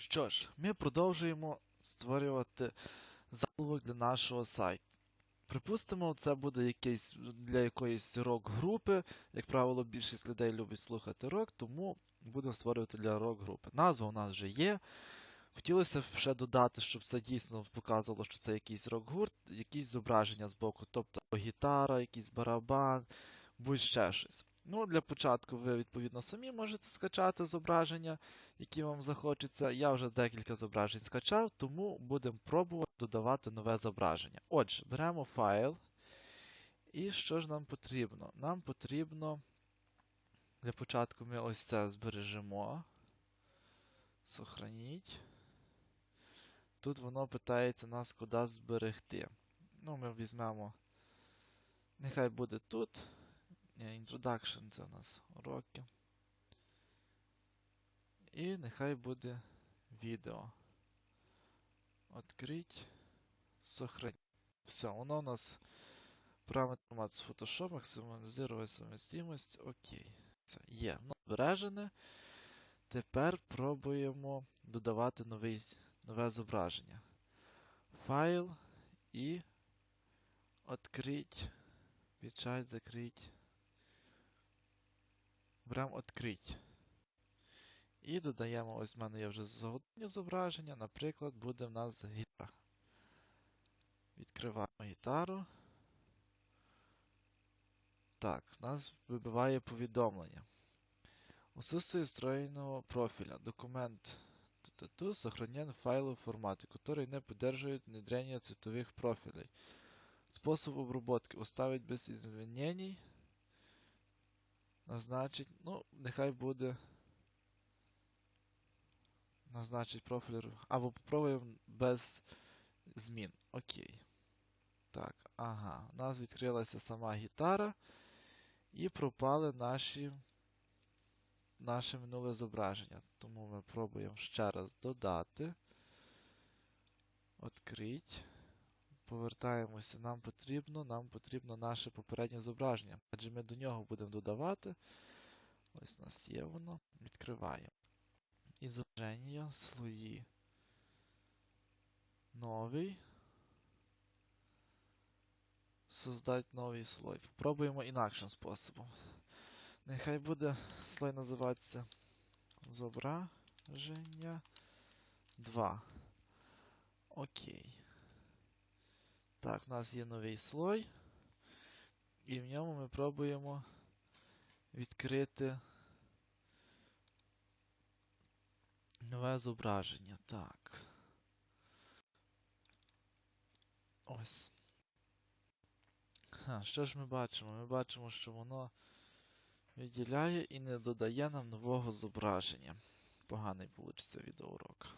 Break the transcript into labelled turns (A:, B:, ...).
A: Що ж, ми продовжуємо створювати заголовок для нашого сайту. Припустимо, це буде якийсь для якоїсь рок-групи. Як правило, більшість людей любить слухати рок, тому будемо створювати для рок-групи. Назва у нас вже є. Хотілося б ще додати, щоб це дійсно показувало, що це якийсь рок-гурт, якісь зображення з боку, тобто гітара, якийсь барабан, будь ще щось. Ну, для початку ви, відповідно, самі можете скачати зображення, які вам захочеться. Я вже декілька зображень скачав, тому будемо пробувати додавати нове зображення. Отже, беремо файл. І що ж нам потрібно? Нам потрібно. Для початку ми ось це збережемо. Сохраніть. Тут воно питається нас куди зберегти. Ну, ми візьмемо. Нехай буде тут. Introduction це у нас уроки. І нехай буде відео. Открить. Сохранить. Все, воно у нас параметр формат з Photoshop, максималізувати совмістимость. Окей. Все, є. Збережене. Тепер пробуємо додавати новий, нове зображення. Файл і открить. Печать закрить. Беремо открить. І додаємо, ось в мене є вже згодні зображення. Наприклад, буде в нас гітара. Відкриваємо гітару. Так, в нас вибиває повідомлення. Отсутствие встроенного профиля. Документ ТТТ сохранен в файловом формате, который не поддерживает внедрение цветовых профилей. Способ обработки. Оставить без изменений. Назначить. Ну, нехай буде. Назначить профіль. Або попробуємо без змін. Окей. Так, ага. У нас відкрилася сама гітара. І пропали наші. Наше минуле зображення. Тому ми пробуємо ще раз додати. Открить. Повертаємося, нам потрібно, нам потрібно наше попереднє зображення. Адже ми до нього будемо додавати. Ось у нас є воно. Відкриваємо. І зображення, слої. Новий. Создать новий слой. Попробуємо інакшим способом. Нехай буде слой називатися зображення 2. Окей. Так, у нас є новий слой. І в ньому ми пробуємо відкрити нове зображення. Так. Ось. Ха, що ж ми бачимо? Ми бачимо, що воно виділяє і не додає нам нового зображення. Поганий вийде відеоурок.